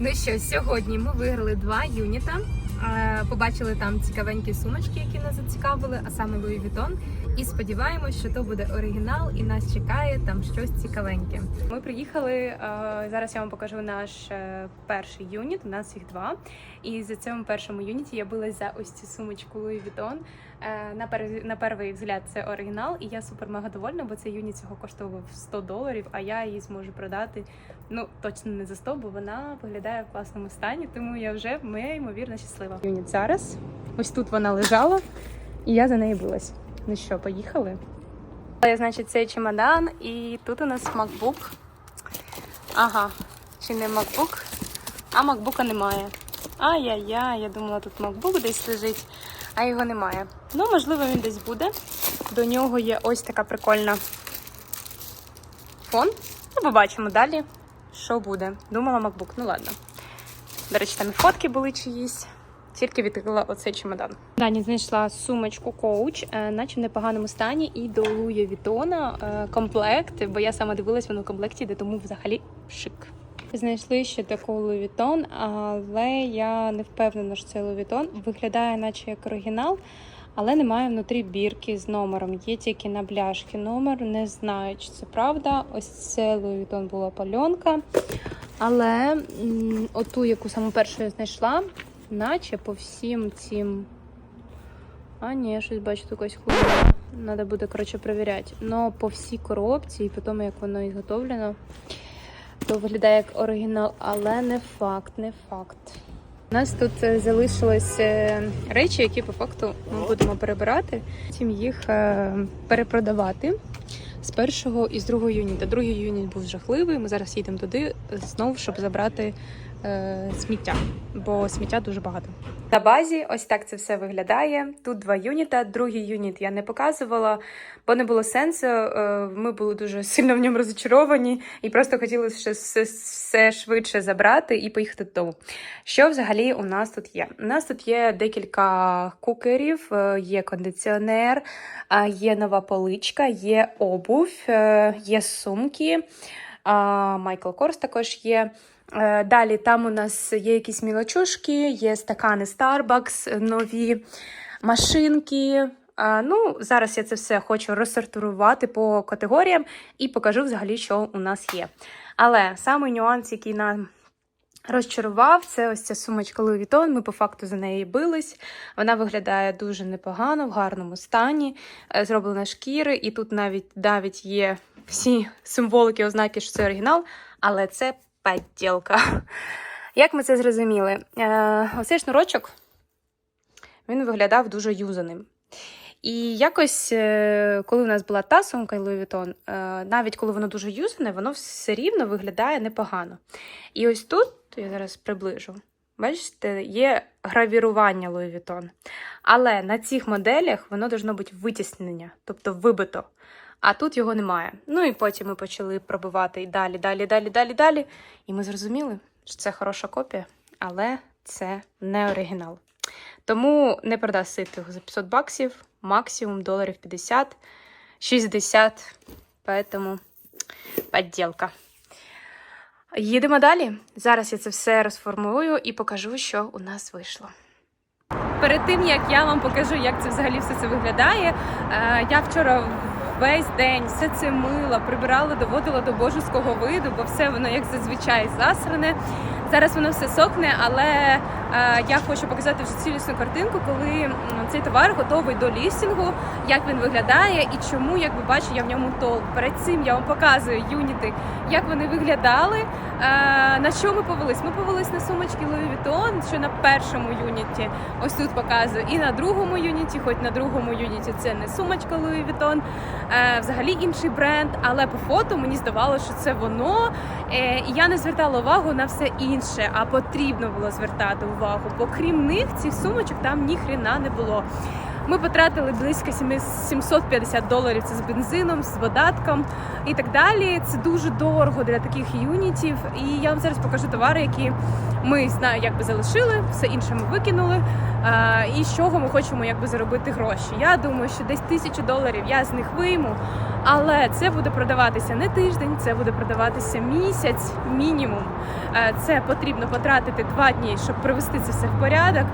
Ну що, сьогодні ми виграли два юніта. Побачили там цікавенькі сумочки, які нас зацікавили, а саме Louis Vuitton. І сподіваємось, що то буде оригінал, і нас чекає там щось цікавеньке. Ми приїхали. е, Зараз я вам покажу наш е, перший юніт. У нас їх два. І за цьому першому юніті я билась за ось цю сумочку Louis Vuitton. Е, На перший, взгляд це оригінал, і я супер мега довольна, бо цей юніт цього коштував 100 доларів, а я її зможу продати ну точно не за 100, бо вона виглядає в класному стані, тому я вже моя ймовірно щаслива. Юніт зараз. Ось тут вона лежала, і я за неї билась. Ну що, поїхали? Я, значить, цей чемодан, і тут у нас MacBook. Ага, чи не MacBook? А MacBook немає. Ай-яй-яй, я думала, тут MacBook десь лежить, а його немає. Ну, можливо, він десь буде. До нього є ось така прикольна фон. Ну, побачимо далі, що буде. Думала MacBook, ну ладно. До речі, там і фотки були чиїсь. Тільки відкрила оцей чемодан. Дані знайшла сумочку коуч, е, наче в непоганому стані, і до Луї Вітона е, комплект, бо я саме дивилась, воно в комплекті, йде, тому взагалі шик. Знайшли ще таку Louis але я не впевнена, що це Louis Виглядає, наче як оригінал, але немає внутрі бірки з номером. Є тільки на бляшки номер. Не знаю, чи це правда. Ось це Vuitton була пальонка. Але оту, яку саму першу я знайшла, наче по всім цим. А, ні, щось бачу, якась хуйня. Треба буде, коротше, перевіряти. Но по всій коробці і по тому, як воно ізготовлено, то виглядає як оригінал, але не факт, не факт. У нас тут е, залишились е, речі, які по факту ми будемо перебирати, потім їх е, перепродавати з першого і з другого юніта. Другий юніт був жахливий. Ми зараз їдемо туди знову, щоб забрати сміття, бо сміття дуже багато. На базі ось так це все виглядає. Тут два юніта. Другий юніт я не показувала, бо не було сенсу. Е, Ми були дуже сильно в ньому розчаровані і просто хотіли ще все, все швидше забрати і поїхати додому. Що взагалі у нас тут є? У нас тут є декілька кукерів, е, є кондиціонер, є нова поличка, є обув, е, є сумки. Майкл Корс також є. Е, Далі там у нас є якісь мілочушки, є стакани Starbucks, нові машинки. Ну, зараз я це все хочу розсортувати по категоріям і покажу взагалі, що у нас є. Але самий нюанс, який нам розчарував, це ось ця сумочка Louis Vuitton. Ми по факту за неї бились. Вона виглядає дуже непогано, в гарному стані, е, зроблена шкіри, і тут навіть навіть є всі символики, ознаки, що це оригінал, але це підділка. Як ми це зрозуміли? Е, Оцей шнурочок він виглядав дуже юзаним. І якось, е, коли у нас була та сумка Louis Vuitton, е, навіть коли воно дуже юзане, воно все рівно виглядає непогано. І ось тут, я зараз приближу, бачите, є гравірування Louis Vuitton. Але на цих моделях воно должно бути витіснення, тобто вибито. А тут його немає. Ну і потім ми почали пробивати і далі, далі, далі, далі, далі. І ми зрозуміли, що це хороша копія, але це не оригінал. Тому не продасти його за 500 баксів, максимум доларів 50, 60. Поэтому подділка. Їдемо далі. Зараз я це все розформую і покажу, що у нас вийшло. Перед тим як я вам покажу, як це взагалі все це виглядає. е, Я вчора весь день все це мила, прибирала, доводила до божеського виду, бо все воно як зазвичай засране. Зараз воно все сохне, але я хочу показати вже цілісну картинку, коли цей товар готовий до лістінгу, як він виглядає і чому, як ви бачите, я в ньому толк. Перед цим я вам показую юніти, як вони виглядали. Е, на що ми повелись? Ми повелись на сумочки Louis Vuitton, що на першому юніті ось тут показую, і на другому юніті, хоч на другому юніті це не сумочка Louis Vuitton, е, взагалі інший бренд, але по фото мені здавалося, що це воно. Е, і я не звертала увагу на все інше, а потрібно було звертати увагу, бо крім них цих сумочок там ніхрена не було. Ми потратили близько 7 750 доларів це з бензином, з водатком і так далі. Це дуже дорого для таких юнітів. І я вам зараз покажу товари, які ми знаю, якби залишили, все інше ми викинули. І з чого ми хочемо якби заробити гроші. Я думаю, що десь тисячу доларів я з них вийму, але це буде продаватися не тиждень, це буде продаватися місяць мінімум. Е, Це потрібно потратити два дні, щоб привести це все в порядок.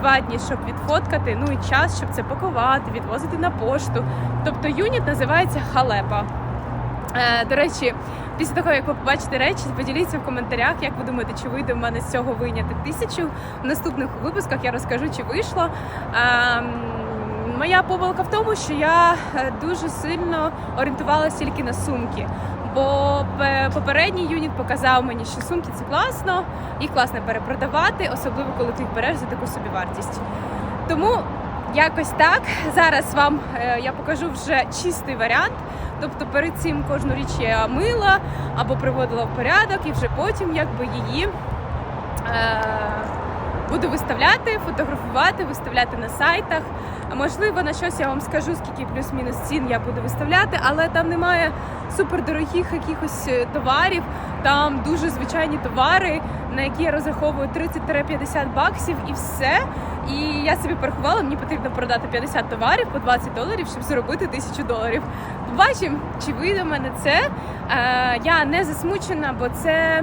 Два дні, щоб відфоткати, ну і час, щоб це пакувати, відвозити на пошту. Тобто юніт називається халепа. Е, до речі, після того, як ви побачите речі, поділіться в коментарях, як ви думаєте, чи вийде в мене з цього вийняти тисячу. В наступних випусках я розкажу, чи вийшло. Ем, моя помилка в тому, що я е, дуже сильно орієнтувалася тільки на сумки. Бо попередній юніт показав мені, що сумки це класно, їх класно перепродавати, особливо коли ти їх береш за таку собі вартість. Тому якось так. Зараз вам е, я покажу вже чистий варіант. Тобто перед цим кожну річ я мила або приводила в порядок, і вже потім якби її е, буду виставляти, фотографувати, виставляти на сайтах. Можливо, на щось я вам скажу, скільки плюс-мінус цін я буду виставляти, але там немає супердорогих якихось е, товарів. Там дуже звичайні товари, на які я розраховую 30-50 баксів і все. І я собі порахувала, мені потрібно продати 50 товарів по 20 доларів, щоб заробити 1000 доларів. Побачимо, чи вийде в мене це. Е, я не засмучена, бо це,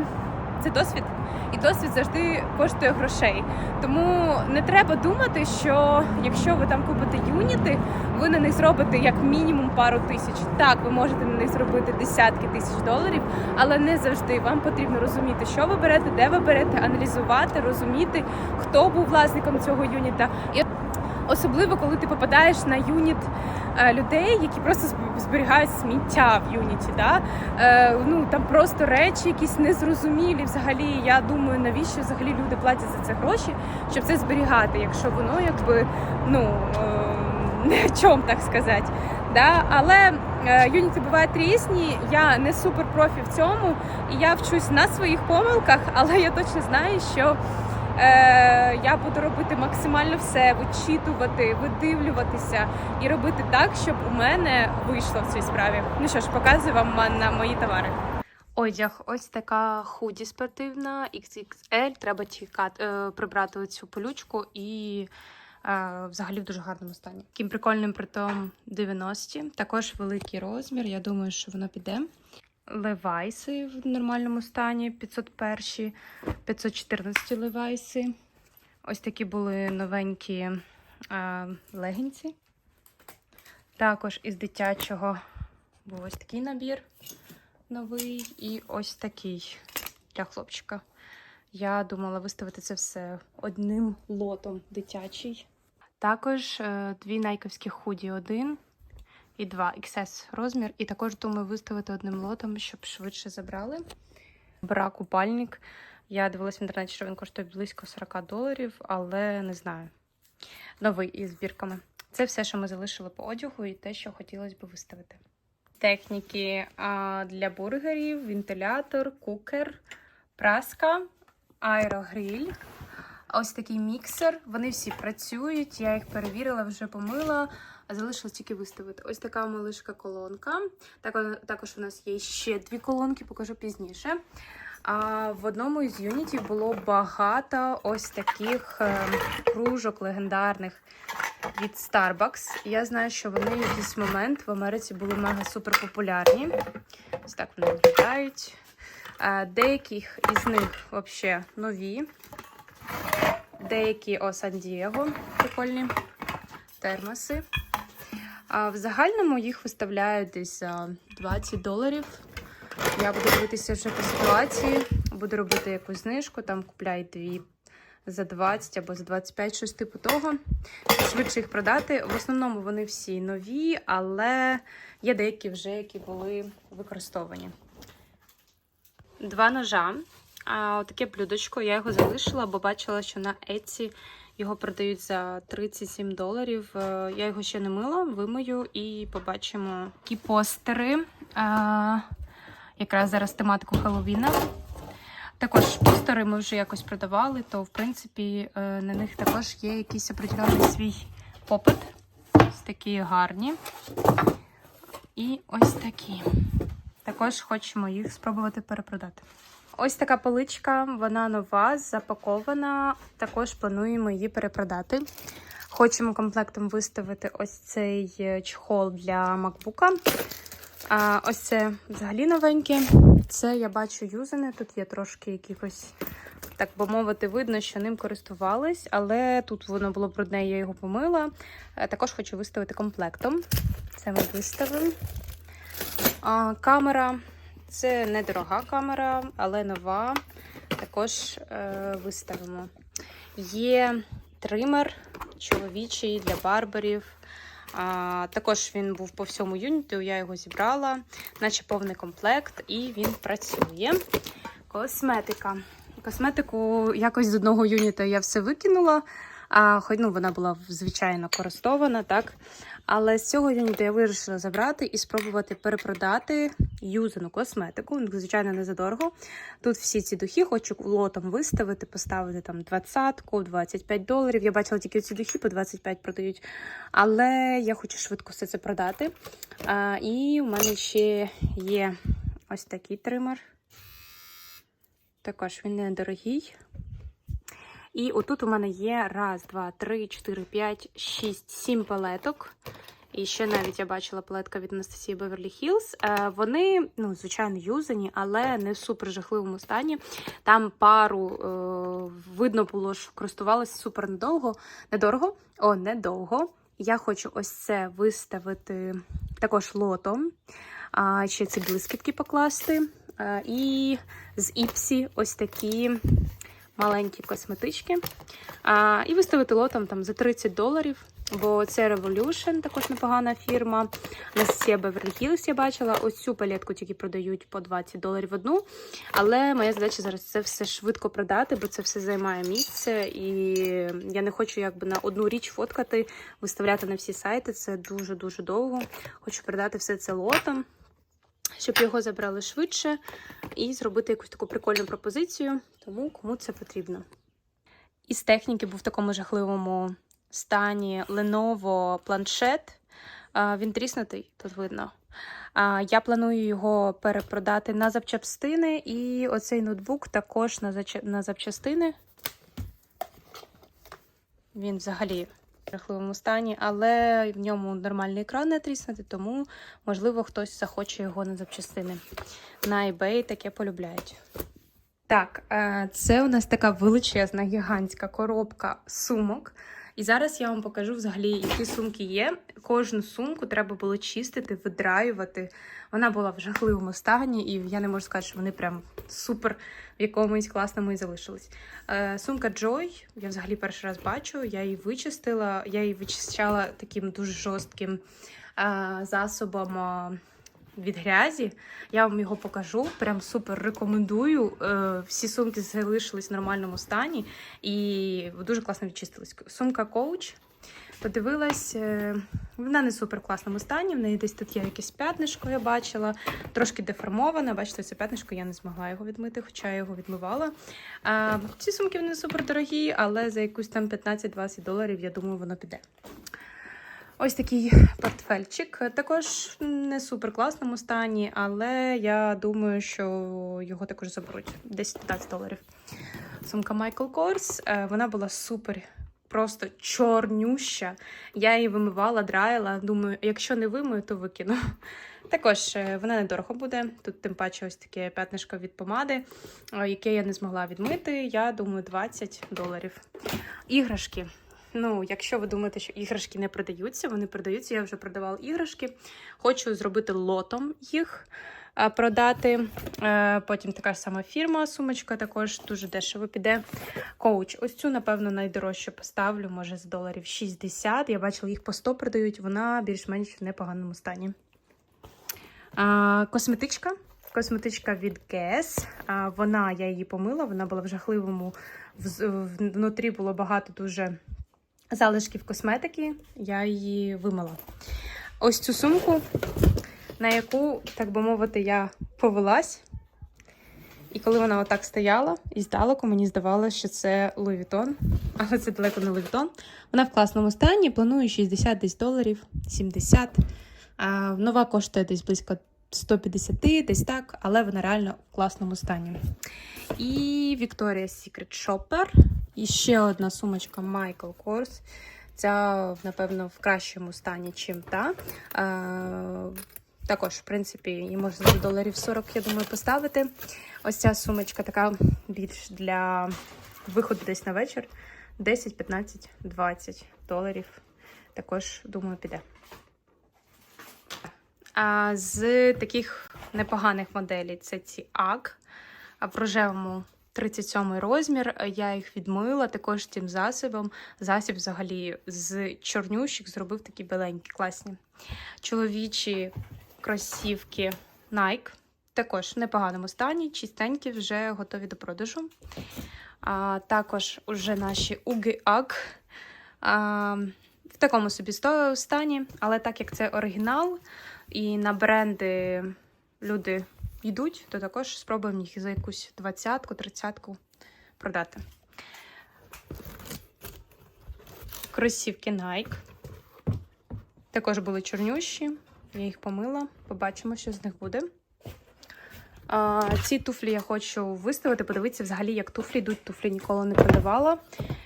це досвід. І досвід завжди коштує грошей. Тому не треба думати, що якщо ви там купите юніти, ви на них зробите як мінімум пару тисяч. Так, ви можете на них зробити десятки тисяч доларів, але не завжди. Вам потрібно розуміти, що ви берете, де ви берете, аналізувати, розуміти, хто був власником цього юніта. Особливо, коли ти попадаєш на юніт е, людей, які просто зберігають сміття в юніті. Да? Е, ну там просто речі якісь незрозумілі. Взагалі, я думаю, навіщо взагалі люди платять за це гроші, щоб це зберігати, якщо воно якби ну е, не чому, так сказати. Да? Але юніти бувають різні. Я не супер профі в цьому, і я вчусь на своїх помилках, але я точно знаю, що. Е, я буду робити максимально все, вичитувати, видивлюватися і робити так, щоб у мене вийшло в цій справі. Ну що ж, показую вам на мої товари. Одяг, ось така худі спортивна, XXL. Треба чекати, е, прибрати цю полючку і е, взагалі в дуже гарному стані. Таким прикольним притом 90 Також великий розмір. Я думаю, що воно піде. Левайси в нормальному стані 501, 514 левайси. Ось такі були новенькі а, легінці. Також із дитячого був ось такий набір новий і ось такий для хлопчика. Я думала виставити це все одним лотом дитячий. Також е, дві найковські худі один і 2 XS розмір. І також думаю виставити одним лотом, щоб швидше забрали. Бра купальник. Я дивилась в інтернеті, що він коштує близько 40 доларів, але не знаю. Новий із збірками. Це все, що ми залишили по одягу, і те, що хотілося б виставити. Техніки для бургерів, вентилятор, кукер, праска, аерогриль. Ось такий міксер. Вони всі працюють. Я їх перевірила, вже помила. А залишилось тільки виставити. Ось така малишка колонка. Також у нас є ще дві колонки, покажу пізніше. А в одному із юнітів було багато ось таких е, кружок легендарних від Starbucks. Я знаю, що вони в якийсь момент в Америці були мега супер популярні. Ось так вони виглядають. Е, Деяких із них взагалі нові. Деякі о Сан-Дієго прикольні термоси. А в загальному їх виставляють десь 20 доларів. Я буду дивитися вже по ситуації, буду робити якусь знижку, там купляй дві за 20 або за 25, щось типу того. Швидше їх продати. В основному вони всі нові, але є деякі вже, які були використовані. Два ножа. А, таке блюдечко, я його залишила, бо бачила, що на Etsy його продають за 37 доларів. Е, Я його ще не мила, вимию і побачимо такі постери. А, якраз зараз тематику Хеллоуіна. Також постери ми вже якось продавали, то в принципі е, на них також є якийсь определений свій попит. Ось такі гарні. І ось такі. Також хочемо їх спробувати перепродати. Ось така поличка, вона нова, запакована. Також плануємо її перепродати. Хочемо комплектом виставити ось цей е, чохол для макбука. Ось це взагалі новеньке. Це я бачу юзане. Тут є трошки якихось, так би мовити, видно, що ним користувались, але тут воно було брудне, я його помила. Е, Також хочу виставити комплектом. Це ми виставимо. Камера. Це недорога камера, але нова. Також е, виставимо. Є тример чоловічий для барберів. А, також він був по всьому юніту, я його зібрала, наче повний комплект, і він працює. Косметика. Косметику якось з одного юніта я все викинула. А, хоч ну, вона була звичайно користована, так. Але з цього юніта я вирішила забрати і спробувати перепродати юзану косметику. Ну, Звичайно, не задорого. Тут всі ці духи хочу лотом виставити, поставити там 20-ку, 25 доларів. Я бачила тільки ці духи по 25 продають. Але я хочу швидко все це продати. А, і у мене ще є ось такий тример. Також він недорогий. І отут у мене є раз, два, три, чотири, п'ять, шість, сім палеток. І ще навіть я бачила палетка від Анастасії Беверлі Хілз. Вони, ну, звичайно, юзані, але не в супер жахливому стані. Там пару е, видно було, що користувалася супер недовго, недорого. О, недовго. Я хочу ось це виставити також лотом. А, ще ці блискітки покласти. А, і з Іпсі ось такі маленькі косметички. А, і виставити лотом там за 30 доларів. Бо це Revolution, також непогана фірма. Анастасія Beverly Hills я бачила. Ось цю палетку тільки продають по 20 доларів одну. Але моя задача зараз це все швидко продати, бо це все займає місце. І я не хочу якби на одну річ фоткати, виставляти на всі сайти. Це дуже-дуже довго. Хочу продати все це лотом, щоб його забрали швидше і зробити якусь таку прикольну пропозицію. Тому кому це потрібно. Із техніки був в такому жахливому стані Lenovo планшет. Він тріснутий, тут видно. Я планую його перепродати на запчастини, і оцей ноутбук також на, запчастини. Він взагалі жахливому стані, але в ньому нормальний екран не тріснути, тому, можливо, хтось захоче його на запчастини. На eBay таке полюбляють. Так, е, це у нас така величезна гігантська коробка сумок. І зараз я вам покажу взагалі, які сумки є. Кожну сумку треба було чистити, видраювати. Вона була в жахливому стані, і я не можу сказати, що вони прям супер в якомусь класному і залишились. Е, сумка Joy, я взагалі перший раз бачу, я її вичистила, я її вичищала таким дуже жорстким е, засобом. е, від грязі. Я вам його покажу. Прям супер рекомендую. Е, Всі сумки залишились в нормальному стані і дуже класно відчистились. Сумка коуч. Подивилась, е, вона не супер класному стані. В неї десь тут є якесь п'ятнишко, я бачила, трошки деформоване. Бачите, це п'ятнишко, я не змогла його відмити, хоча я його відмивала. А, ці сумки вони супер дорогі, але за якусь там 15-20 доларів, я думаю, воно піде. Ось такий портфельчик. Також не супер класному стані, але я думаю, що його також заберуть 10-15 доларів. Сумка Michael Kors. е, Вона була супер, просто чорнюща. Я її вимивала, драїла. Думаю, якщо не вимию, то викину. Також е, вона недорого буде. Тут тим паче ось таке п'ятнишко від помади, е, яке я не змогла відмити. Я думаю, 20 доларів. Іграшки. Ну, якщо ви думаєте, що іграшки не продаються, вони продаються. Я вже продавала іграшки. Хочу зробити лотом їх е, продати. Е, Потім така ж сама фірма, сумочка також дуже дешево піде. Коуч. Ось цю, напевно, найдорожчу поставлю, може, за доларів 60. Я бачила, їх по 100 продають, вона більш-менш в непоганому стані. Косметичка. Косметичка від Guess. Вона, я її помила, вона була в жахливому. Внутрі було багато дуже залишків косметики. Я її вимила. Ось цю сумку, на яку, так би мовити, я повелась. І коли вона отак стояла, і здалеку мені здавалося, що це Louis Vuitton, але це далеко не Louis. Вона в класному стані, планую 60 десь доларів, 70. А, нова коштує десь близько 150, десь так, але вона реально в класному стані. І Victoria's Secret Shopper. І ще одна сумочка Michael Kors. Ця, напевно, в кращому стані, чим та. Е, також, в принципі, її можна за доларів 40, я думаю, поставити. Ось ця сумочка така більш для виходу десь на вечір. 10, 15, 20 доларів. Також, думаю, піде. А з таких непоганих моделей це ці AG в рожевому 37 розмір. Я їх відмила також цим засобом. Засіб взагалі з чорнющих зробив такі біленькі, класні. Чоловічі кросівки Nike. Також в непоганому стані, чистенькі, вже готові до продажу. А, також уже наші Уги Аг. В такому собі стані, але так як це оригінал, і на бренди люди йдуть, то також спробуємо їх за якусь двадцятку, тридцятку продати. Кросівки Nike. Також були чорнющі. Я їх помила. Побачимо, що з них буде. А, ці туфлі я хочу виставити. Подивитися взагалі, як туфлі йдуть. Туфлі ніколи не продавала.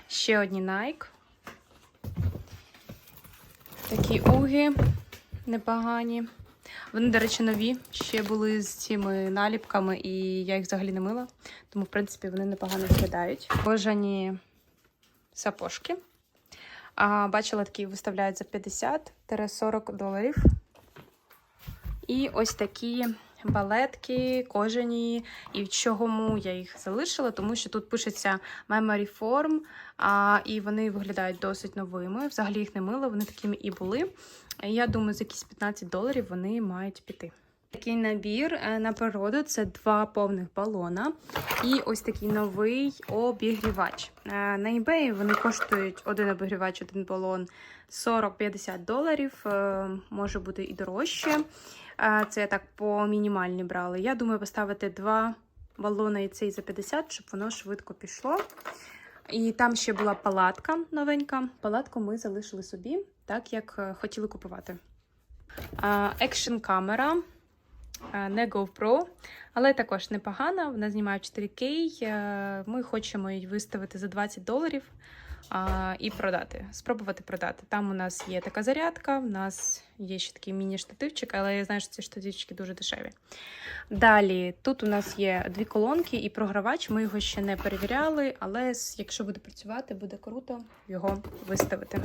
Ще одні Nike. Такі уги непогані. Вони, до речі, нові. Ще були з цими наліпками, і я їх взагалі не мила. Тому, в принципі, вони непогано виглядають. Кожані сапожки. А, бачила, такі виставляють за 50-40 доларів. І ось такі балетки, кожані. І чому я їх залишила, тому що тут пишеться Memory Form, а, і вони виглядають досить новими. Взагалі їх не мила, вони такими і були. Я думаю, за якісь 15 доларів вони мають піти. Такий набір е, на природу це два повних балона і ось такий новий обігрівач. Е, На eBay вони коштують один обігрівач, один балон 40-50 доларів, е, може бути і дорожче. Це я так по мінімальні брали. Я думаю, поставити два балони і цей за 50, щоб воно швидко пішло. І там ще була палатка новенька. Палатку ми залишили собі, так як е, хотіли купувати. Екшн камера, не GoPro, але також непогана. Вона знімає 4К. Е, Ми хочемо її виставити за 20 доларів і продати. Спробувати продати. Там у нас є така зарядка, у нас є ще такий міні-штативчик, але я знаю, що ці штативчики дуже дешеві. Далі, тут у нас є дві колонки і програвач. Ми його ще не перевіряли, але якщо буде працювати, буде круто його виставити.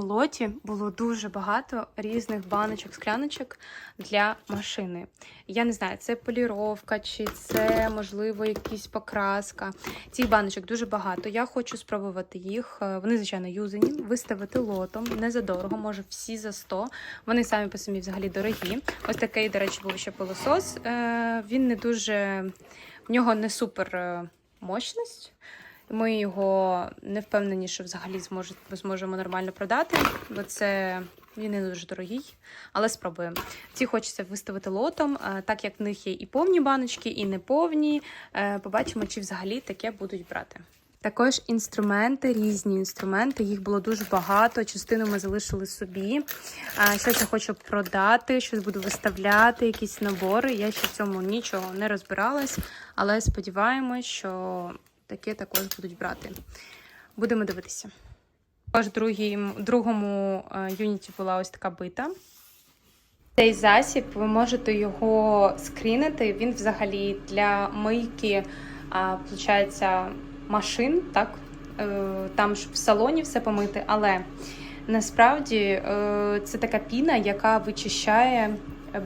Лоті було дуже багато різних баночок, скляночок для машини. Я не знаю, це поліровка, чи це, можливо, якась покраска. Цих баночок дуже багато. Я хочу спробувати їх. Е, Вони, звичайно, юзані, виставити лотом, не за дорого, може всі за 100. Вони самі по собі взагалі дорогі. Ось такий, до речі, був ще пилосос. Е, Він не дуже, в нього не супер е, мощність. Ми його не впевнені, що взагалі зможе, зможемо нормально продати, бо це він не дуже дорогий, але спробуємо. Ці хочеться виставити лотом, е, так як в них є і повні баночки, і неповні. Е, Побачимо, чи взагалі таке будуть брати. Також інструменти, різні інструменти, їх було дуже багато. Частину ми залишили собі. Щось я хочу продати, щось буду виставляти, якісь набори. Я ще в цьому нічого не розбиралась, але сподіваємось, що таке також будуть брати. Будемо дивитися. Також другому е, юніті була ось така бита. Цей засіб, ви можете його скрінити. Він взагалі для мийки, а, машин, так? Е, Там щоб в салоні все помити, але насправді е, це така піна, яка вичищає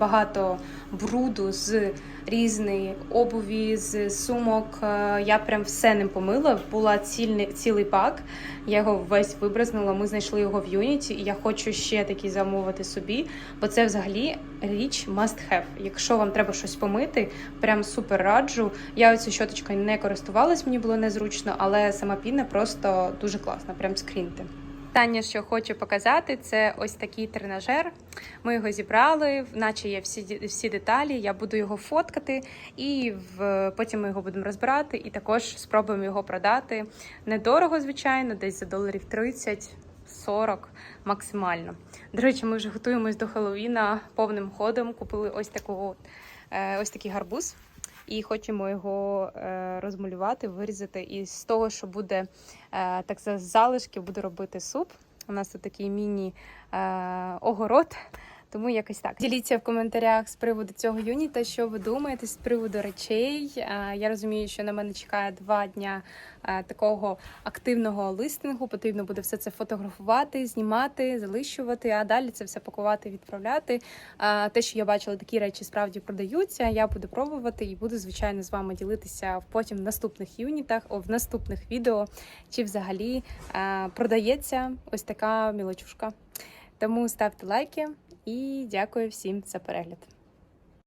багато бруду з різної обуві, з сумок. Е, Я прям все ним помила. Була цільний, цілий пак. Я його весь вибразнула. Ми знайшли його в Юніті, і я хочу ще такий замовити собі, бо це взагалі річ must have. Якщо вам треба щось помити, прям супер раджу. Я оцю щоточкою не користувалась, мені було незручно, але сама піна просто дуже класна, прям скріньте. Останнє, що хочу показати, це ось такий тренажер. Ми його зібрали, наче є всі, всі деталі. Я буду його фоткати, і в, потім ми його будемо розбирати і також спробуємо його продати. Недорого, звичайно, десь за доларів 30. 40 максимально. До речі, ми вже готуємось до Хеллоуіна повним ходом. Купили ось таку, е, ось такий гарбуз. І хочемо його е, розмалювати, вирізати. І з того, що буде е, так за залишки, буду робити суп. У нас тут такий міні-огород. Тому якось так. Діліться в коментарях з приводу цього юніта, що ви думаєте з приводу речей. Е, Я розумію, що на мене чекає два дня е, такого активного листингу. Потрібно буде все це фотографувати, знімати, залишувати, а далі це все пакувати, відправляти. Е, Те, що я бачила, такі речі справді продаються. Я буду пробувати і буду звичайно з вами ділитися потім в наступних юнітах, о, в наступних відео, чи взагалі продається ось така мілочушка. Тому ставте лайки і дякую всім за перегляд.